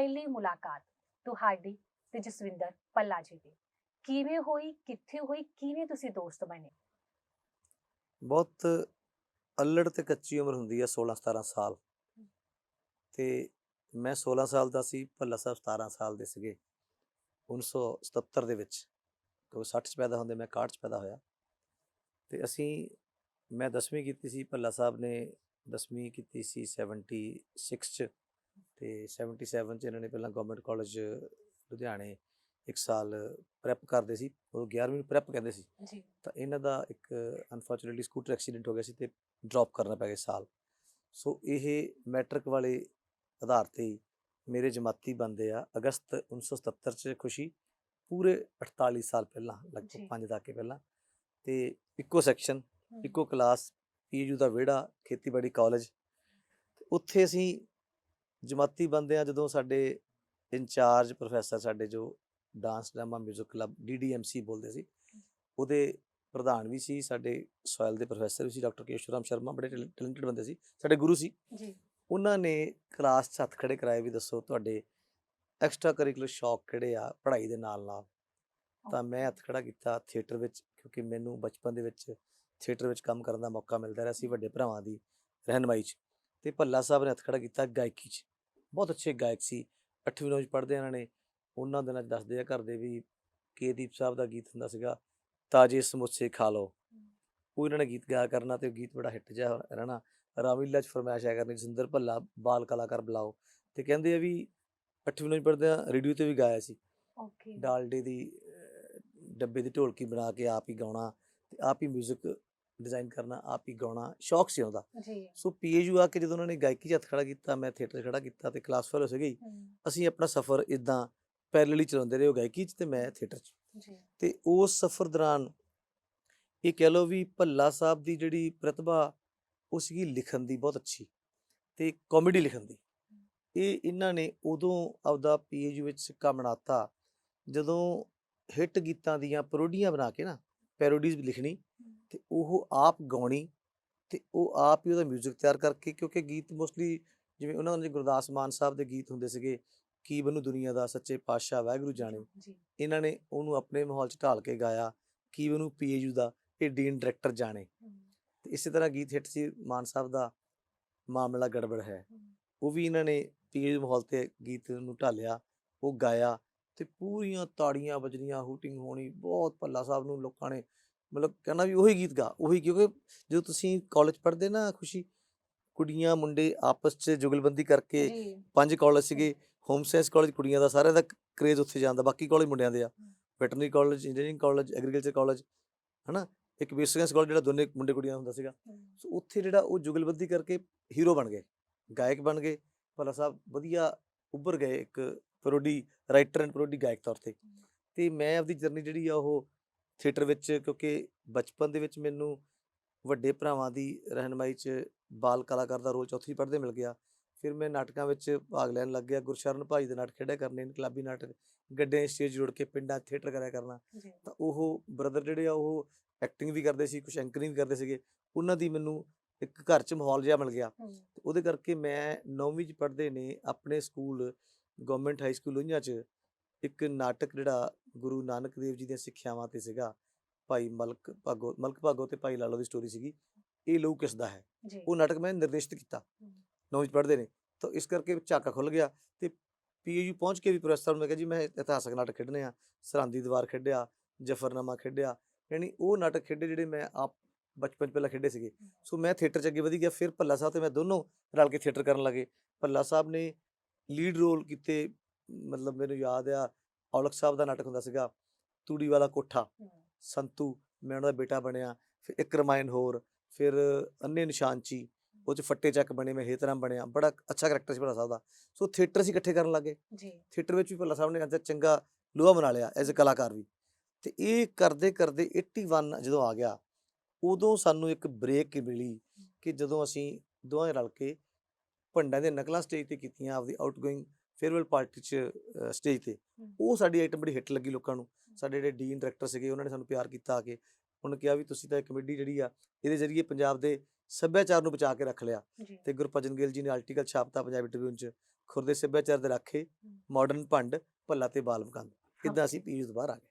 ਪਹਿਲੀ ਮੁਲਾਕਾਤ ਤੁਹਾਡੀ ਤੇ ਜਸਵਿੰਦਰ ਪੱਲਾ ਜੀ ਦੀ। ਕਿਵੇਂ ਹੋਈ ਕਿੱਥੇ ਹੋਈ ਕਿਵੇਂ ਤੁਸੀਂ ਦੋਸਤ ਬਣੇ? ਬਹੁਤ ਅਲੜ ਤੇ ਕੱਚੀ ਉਮਰ ਹੁੰਦੀ ਹੈ 16 17 ਸਾਲ। ਤੇ ਮੈਂ 16 ਸਾਲ ਦਾ ਸੀ ਭੱਲਾ ਸਾਹਿਬ 17 ਸਾਲ ਦੇ ਸੀਗੇ 1977 ਦੇ ਵਿੱਚ। ਕਿਉਂਕਿ 60 ਚ ਪੈਦਾ ਹੁੰਦੇ ਮੈਂ 61 ਚ ਪੈਦਾ ਹੋਇਆ। ਤੇ ਅਸੀਂ ਮੈਂ 10ਵੀਂ ਕੀਤੀ ਸੀ ਭੱਲਾ ਸਾਹਿਬ ਨੇ 10ਵੀਂ ਕੀਤੀ ਸੀ 76 ਚ। ਤੇ 77 ਚ ਇਹਨਾਂ ਨੇ ਪਹਿਲਾਂ ਗਵਰਨਮੈਂਟ ਕਾਲਜ ਲੁਧਿਆਣੇ ਇੱਕ ਸਾਲ ਪ੍ਰੈਪ ਕਰਦੇ ਸੀ ਉਹ 11ਵੀਂ ਨੂੰ ਪ੍ਰੈਪ ਕਹਿੰਦੇ ਸੀ। ਜੀ। ਤਾਂ ਇਹਨਾਂ ਦਾ ਇੱਕ ਅਨਫੋਰਚੂਨਟਲੀ ਸਕੂਟਰ ਐਕਸੀਡੈਂਟ ਹੋ ਗਿਆ ਸੀ ਤੇ ਡ੍ਰੌਪ ਕਰਨਾ ਪੈ ਗਿਆ ਸਾਲ। ਸੋ ਇਹ ਮੈਟ੍ਰਿਕ ਵਾਲੇ ਆਧਾਰ ਤੇ ਮੇਰੇ ਜਮਾਤੀ ਬੰਦੇ ਆ ਅਗਸਤ 1977 ਚ ਖੁਸ਼ੀ ਪੂਰੇ 48 ਸਾਲ ਪਹਿਲਾਂ। ਲਗਭਗ 5 ਦਹਾਕੇ ਪਹਿਲਾਂ। ਤੇ ਇੱਕੋ ਸੈਕਸ਼ਨ ਇੱਕੋ ਕਲਾਸ ਪੀਯੂ ਦਾ ਵਿਹੜਾ ਖੇਤੀਬਾੜੀ ਕਾਲਜ ਉੱਥੇ ਅਸੀਂ ਜਮਾਤੀ ਬੰਦੇ ਆ ਜਦੋਂ ਸਾਡੇ ਇੰਚਾਰਜ ਪ੍ਰੋਫੈਸਰ ਸਾਡੇ ਜੋ ਡਾਂਸ ਡਰਾਮਾ 뮤직 ਕਲੱਬ ਡੀਡੀਐਮਸੀ ਬੋਲਦੇ ਸੀ ਉਹਦੇ ਪ੍ਰਧਾਨ ਵੀ ਸੀ ਸਾਡੇ ਸੋਇਲ ਦੇ ਪ੍ਰੋਫੈਸਰ ਵੀ ਸੀ ਡਾਕਟਰ ਕੇਸ਼ਵਰਾਮ ਸ਼ਰਮਾ ਬੜੇ ਟੈਲੈਂਟਡ ਬੰਦੇ ਸੀ ਸਾਡੇ ਗੁਰੂ ਸੀ। ਜੀ। ਉਹਨਾਂ ਨੇ ਕਲਾਸ 'ਚ ਹੱਥ ਖੜੇ ਕਰਾਏ ਵੀ ਦੱਸੋ ਤੁਹਾਡੇ ਐਕਸਟਰਾ ਕਰਿਕੂਲਰ ਸ਼ੌਕ ਕਿਹੜੇ ਆ ਪੜ੍ਹਾਈ ਦੇ ਨਾਲ ਨਾਲ ਤਾਂ ਮੈਂ ਹੱਥ ਖੜਾ ਕੀਤਾ ਥੀਏਟਰ ਵਿੱਚ ਕਿਉਂਕਿ ਮੈਨੂੰ ਬਚਪਨ ਦੇ ਵਿੱਚ ਥੀਏਟਰ ਵਿੱਚ ਕੰਮ ਕਰਨ ਦਾ ਮੌਕਾ ਮਿਲਦਾ ਰਿਹਾ ਸੀ ਵੱਡੇ ਭਰਾਵਾਂ ਦੀ ਰਹਿਨਮਾਈ 'ਚ। ਤੇ ਭੱਲਾ ਸਾਹਿਬ ਨੇ ਹੱਥ ਖੜਾ ਕੀਤਾ ਗਾਇਕੀ 'ਚ। ਬਹੁਤ ਅੱਛੇ ਗਾਇਕ ਸੀ 8ਵੀਂ ਨੌਵੀਂ 'ਚ ਪੜ੍ਹਦੇ ਇਹਨਾਂ ਨੇ ਉਹਨਾਂ ਦਿਨਾਂ 'ਚ ਦੱਸਦੇ ਆ ਘਰ ਦੇ ਵੀ ਕੇਦੀਪ ਸਾਹਿਬ ਦਾ ਗੀਤ ਹੁੰਦਾ ਸੀਗਾ ਤਾਜੇ ਸਮੋਸੇ ਖਾ ਲਓ। ਉਹ ਇਹਨਾਂ ਨੇ ਗੀਤ ਗਾਇਆ ਕਰਨਾ ਤੇ ਉਹ ਗੀਤ ਬੜਾ ਹਿੱਟ ਜਿਹਾ ਰਹਿਣਾ। ਰਾਮਲੀਲਾ 'ਚ ਫਰਮਾਇਸ਼ ਆਇਆ ਕਰਨੀ ਜਸਿੰਦਰ ਭੱਲਾ ਬਾਲ ਕਲਾਕਾਰ ਬੁਲਾਓ। ਤੇ ਕਹਿੰਦੇ ਆ ਵੀ 8ਵੀਂ ਨੌਵੀਂ 'ਚ ਪੜ੍ਹਦੇ ਆ ਰੇਡੀਓ ਤੇ ਵੀ ਗਾਇਆ ਸੀ। ਓਕੇ ਡਾਲਡੇ ਦੀ ਡੱਬੇ ਦੀ ਢੋਲਕੀ ਬਣਾ ਕੇ ਆਪ ਹੀ ਗਾਉਣਾ ਤੇ ਆਪ ਹੀ 뮤직 ਡਿਜ਼ਾਈਨ ਕਰਨਾ ਆਪ ਹੀ ਗਾਉਣਾ ਸ਼ੌਕ ਸੀ ਉਹਦਾ। ਜੀ। ਸੋ ਪੀਏਯੂ ਆ ਕੇ ਜਦੋਂ ਉਹਨਾਂ ਨੇ ਗਾਇਕੀ 'ਚ ਹੱਥ ਖੜਾ ਕੀਤਾ ਮੈਂ ਥੀਏਟਰ 'ਚ ਖੜਾ ਕੀਤਾ ਤੇ ਕਲਾਸ ਫੈਲੋ ਸੀਗੀ ਅਸੀਂ ਆਪਣਾ ਸਫ਼ਰ ਇਦਾਂ ਪੈਰਲਲੀ ਚਲਾਉਂਦੇ ਰਹੇ ਉਹ ਗਾਇਕੀ 'ਚ ਤੇ ਮੈਂ ਥੀਏਟਰ 'ਚ। ਜੀ। ਤੇ ਉਸ ਸਫ਼ਰ ਦੌਰਾਨ ਇਹ ਕਹਿ ਲਓ ਵੀ ਭੱਲਾ ਸਾਹਿਬ ਦੀ ਜਿਹੜੀ ਪ੍ਰਤਿਭਾ ਉਹ ਸੀਗੀ ਲਿਖਣ ਦੀ ਬਹੁਤ ਅੱਛੀ ਤੇ ਕਾਮੇਡੀ ਲਿਖਣ ਦੀ। ਇਹ ਇਹਨਾਂ ਨੇ ਉਦੋਂ ਆਪਦਾ ਪੀਏਯੂ ਵਿੱਚ ਸਿੱਕਾ ਬਣਾਤਾ ਜਦੋਂ ਹਿੱਟ ਗੀਤਾਂ ਦੀਆਂ ਪੈਰੋਡੀਆਂ ਬਣਾ ਕੇ ਨਾ ਪੈਰੋਡੀਜ਼ ਵੀ ਲਿਖਣੀ ਤੇ ਉਹ ਆਪ ਗਾਉਣੀ ਤੇ ਉਹ ਆਪ ਹੀ ਉਹਦਾ 뮤직 ਤਿਆਰ ਕਰਕੇ ਕਿਉਂਕਿ ਗੀਤ ਮੋਸਟਲੀ ਜਿਵੇਂ ਉਹਨਾਂ ਦੇ ਗੁਰਦਾਸ ਮਾਨ ਸਾਹਿਬ ਦੇ ਗੀਤ ਹੁੰਦੇ ਸੀਗੇ ਕੀ ਬਨੂ ਦੁਨੀਆ ਦਾ ਸੱਚੇ ਪਾਤਸ਼ਾਹ ਵਾਹਿਗੁਰੂ ਜਾਣੇ। ਇਹਨਾਂ ਨੇ ਉਹਨੂੰ ਆਪਣੇ ਮਾਹੌਲ 'ਚ ਢਾਲ ਕੇ ਗਾਇਆ ਕੀ ਉਹਨੂੰ ਪੀਏਯੂ ਦਾ ਇਹ ਡੀਨ ਡਾਇਰੈਕਟਰ ਜਾਣੇ। ਤੇ ਇਸੇ ਤਰ੍ਹਾਂ ਗੀਤ ਹਿੱਟ ਸੀ ਮਾਨ ਸਾਹਿਬ ਦਾ ਮਾਮਲਾ ਗੜਬੜ ਹੈ। ਉਹ ਵੀ ਇਹਨਾਂ ਨੇ ਪੀਏਯੂ ਮਾਹੌਲ ਤੇ ਗੀਤ ਨੂੰ ਢਾਲਿਆ ਉਹ ਗਾਇਆ ਤੇ ਪੂਰੀਆਂ ਤਾੜੀਆਂ ਵੱਜਣੀਆਂ ਹੂਟਿੰਗ ਹੋਣੀ ਬਹੁਤ ਭੱਲਾ ਸਾਹਿਬ ਨੂੰ ਲੋਕਾਂ ਨੇ ਮਤਲਬ ਕਹਿਣਾ ਵੀ ਉਹੀ ਗੀਤ ਗਾ ਉਹੀ ਕਿਉਂਕਿ ਜਦੋਂ ਤੁਸੀਂ ਕਾਲਜ ਪੜ੍ਹਦੇ ਨਾ ਖੁਸ਼ੀ ਕੁੜੀਆਂ ਮੁੰਡੇ ਆਪਸ 'ਚ ਜੁਗਲਬੰਦੀ ਕਰਕੇ ਪੰਜ ਕਾਲਜ ਸੀਗੇ ਹੋਮ ਸਾਇੰਸ ਕਾਲਜ ਕੁੜੀਆਂ ਦਾ ਸਾਰਿਆਂ ਦਾ ਕ੍ਰੇਜ਼ ਉੱਥੇ ਜਾਂਦਾ ਬਾਕੀ ਕਾਲਜ ਮੁੰਡਿਆਂ ਦੇ ਆ। Veterinary college engineering college agriculture college ਹਨਾ? ਇੱਕ ਬੇਸਿਕ ਸਾਇੰਸ ਕਾਲਜ ਜਿਹੜਾ ਦੋਨੇ ਮੁੰਡੇ ਕੁੜੀਆਂ ਹੁੰਦਾ ਸੀਗਾ। ਸੋ ਉੱਥੇ ਜਿਹੜਾ ਉਹ ਜੁਗਲਬੰਦੀ ਕਰਕੇ ਹੀਰੋ ਬਣ ਗਏ ਗਾਇਕ ਬਣ ਗਏ ਭੱਲਾ ਸਾਹਿਬ ਵਧੀਆ ਉੱਭਰ ਗਏ ਇੱਕ ਪਰੋਡੀ ਰਾਈਟਰ ਐਂਡ ਪਰੋਡੀ ਗਾਇਕ ਤੌਰ ਤੇ। ਤੇ ਮੈਂ ਆਪਦੀ ਜਰਨੀ ਜਿਹੜੀ ਆ ਉਹ ਥੀਏਟਰ ਵਿੱਚ ਕਿਉਂਕਿ ਬਚਪਨ ਦੇ ਵਿੱਚ ਮੈਨੂੰ ਵੱਡੇ ਭਰਾਵਾਂ ਦੀ ਰਹਿਨਮਾਈ 'ਚ ਬਾਲ ਕਲਾਕਾਰ ਦਾ ਰੋਲ ਚੌਥੀ ਪੜ੍ਹਦੇ ਮਿਲ ਗਿਆ। ਫਿਰ ਮੈਂ ਨਾਟਕਾਂ ਵਿੱਚ ਭਾਗ ਲੈਣ ਲੱਗ ਗਿਆ। ਗੁਰਸ਼ਰਨ ਭਾਈ ਦੇ ਨਾਟਕ ਖੇਡਿਆ ਕਰਨੇ ਇਨਕਲਾਬੀ ਨਾਟਕ ਗੱਡੇ ਸਟੇਜ ਜੁੜ ਕੇ ਪਿੰਡਾਂ ਥੀਏਟਰ ਕਰਿਆ ਕਰਨਾ। ਤਾਂ ਉਹ ਬ੍ਰਦਰ ਜਿਹੜੇ ਆ ਉਹ ਐਕਟਿੰਗ ਵੀ ਕਰਦੇ ਸੀ ਕੁਝ ਐਂਕਰਿੰਗ ਵੀ ਕਰਦੇ ਸੀਗੇ। ਉਹਨਾਂ ਦੀ ਮੈਨੂੰ ਇੱਕ ਘਰ 'ਚ ਮਾਹੌਲ ਜਿਹਾ ਮਿਲ ਗਿਆ। ਤੇ ਉਹਦੇ ਕਰਕੇ ਮੈਂ 9ਵੀਂ 'ਚ ਪੜ੍ਹਦੇ ਨੇ ਆਪਣੇ school government high school Lohian 'ਚ ਇੱਕ ਨਾਟਕ ਜਿਹੜਾ ਗੁਰੂ ਨਾਨਕ ਦੇਵ ਜੀ ਦੀਆਂ ਸਿੱਖਿਆਵਾਂ ਤੇ ਸੀਗਾ ਭਾਈ ਮਲਕ ਭਾਗੋ ਮਲਕ ਭਾਗੋ ਤੇ ਭਾਈ ਲਾਲੋ ਦੀ ਸਟੋਰੀ ਸੀਗੀ ਇਹ ਲਹੂ ਕਿਸ ਦਾ ਹੈ? ਉਹ ਨਾਟਕ ਮੈਂ ਨਿਰਦੇਸ਼ਿਤ ਕੀਤਾ। ਹਮ, 9ਵੀਂ 'ਚ ਪੜ੍ਹਦੇ ਨੇ ਤਾਂ ਇਸ ਕਰਕੇ ਝਾਕਾ ਖੁੱਲ ਗਿਆ ਤੇ ਪੀਯੂ ਪਹੁੰਚ ਕੇ ਵੀ ਪ੍ਰੋਫੈਸਰ ਨੂੰ ਮੈਂ ਕਿਹਾ ਜੀ ਮੈਂ ਇਤਿਹਾਸਕ ਨਾਟਕ ਖੇਡਣੇ ਆ ਸਰਹੰਦੀ ਦੀਵਾਰ ਖੇਡਿਆ ਜਫਰਨਾਮਾ ਖੇਡਿਆ ਯਾਨੀ ਉਹ ਨਾਟਕ ਖੇਡੇ ਜਿਹੜੇ ਮੈਂ ਆਪ ਬਚਪਨ 'ਚ ਪਹਿਲਾਂ ਖੇਡੇ ਸੀਗੇ। ਸੋ ਮੈਂ ਥੀਏਟਰ 'ਚ ਅੱਗੇ ਵਧੀ ਗਿਆ ਫਿਰ ਭੱਲਾ ਸਾਹਿਬ ਤੇ ਮੈਂ ਦੋਨੋਂ ਰਲ ਕੇ ਥੀਏਟਰ ਕਰਨ ਲੱਗੇ। ਭੱਲਾ ਸਾਹਿਬ ਨੇ ਲੀਡ ਰੋਲ ਕੀਤੇ ਮਤਲਬ ਮੈਨੂੰ ਯਾਦ ਆ ਔਲਖ ਸਾਹਿਬ ਦਾ ਨਾਟਕ ਹੁੰਦਾ ਸੀਗਾ ਤੂੜੀ ਵਾਲਾ ਕੋਠਾ। ਸੰਤੂ ਮੈਂ ਉਹਨਾਂ ਦਾ ਬੇਟਾ ਬਣਿਆ ਫਿਰ ਇੱਕ ਰਮਾਇਣ ਹੋਰ ਫਿਰ ਅੰਨੇ ਨਿਸ਼ਾਨਚੀ ਉਹ ਚ ਫੱਟੇ ਚੱਕ ਬਣੇ ਮੈਂ ਹੇਤਰਾਮ ਬਣਿਆ ਬੜਾ ਅੱਛਾ ਕਰੈਕਟਰ ਸੀ ਭੱਲਾ ਸਾਹਿਬ ਦਾ। ਸੋ ਥੀਏਟਰ ਅਸੀਂ ਇਕੱਠੇ ਕਰਨ ਲੱਗੇ। ਜੀ। ਥੀਏਟਰ ਵਿੱਚ ਵੀ ਭੱਲਾ ਸਾਹਿਬ ਨੇ ਅੱਜ ਚੰਗਾ ਲੋਹਾ ਬਣਾ ਲਿਆ ਐਜ਼ ਅ ਕਲਾਕਾਰ ਵੀ। ਤੇ ਇਹ ਕਰਦੇ ਕਰਦੇ 81 ਜਦੋਂ ਆ ਗਿਆ ਉਦੋਂ ਸਾਨੂੰ ਇੱਕ ਬ੍ਰੇਕ ਮਿਲੀ ਕਿ ਜਦੋਂ ਅਸੀਂ ਦੋਵੇਂ ਰਲ ਕੇ ਭੰਡਾਂ ਦੇ ਨਕਲਾਂ ਸਟੇਜ ਤੇ ਕੀਤੀਆਂ ਆਪਦੀ ਆਊਟਗੋਇੰਗ ਫੇਅਰਵੈਲ ਪਾਰਟੀ ਚ ਸਟੇਜ ਤੇ। ਉਹ ਸਾਡੀ ਆਈਟਮ ਬੜੀ ਹਿੱਟ ਲੱਗੀ ਲੋਕਾਂ ਨੂੰ। ਸਾਡੇ ਜਿਹੜੇ ਡੀਨ ਡਾਇਰੈਕਟਰ ਸੀਗੇ ਉਹਨਾਂ ਨੇ ਸਾਨੂੰ ਪਿਆਰ ਕੀਤਾ ਆ ਕੇ। ਉਹਨਾਂ ਕਿਹਾ ਵੀ ਤੁਸੀਂ ਤਾਂ ਇਹ ਕਮੇਡੀ ਜਿਹੜੀ ਆ ਇਹਦੇ ਜ਼ਰੀਏ ਪੰਜਾਬ ਦੇ ਸੱਭਿਆਚਾਰ ਨੂੰ ਬਚਾ ਕੇ ਰੱਖ ਲਿਆ। ਤੇ ਗੁਰਭਜਨ ਗਿੱਲ ਜੀ ਨੇ ਆਰਟੀਕਲ ਛਾਪਤਾ ਪੰਜਾਬੀ ਟ੍ਰਿਬਿਊਨ ਚ ਖੁਰਦੇ ਸੱਭਿਆਚਾਰ ਦੇ ਰਾਖੇ ਮਾਡਰਨ ਭੰਡ ਭੱਲਾ ਤੇ ਬਾਲ ਮਕੰਦ ਇਦਾਂ ਅਸੀਂ ਤੋਂ ਬਾਹਰ ਆ ਗਏ।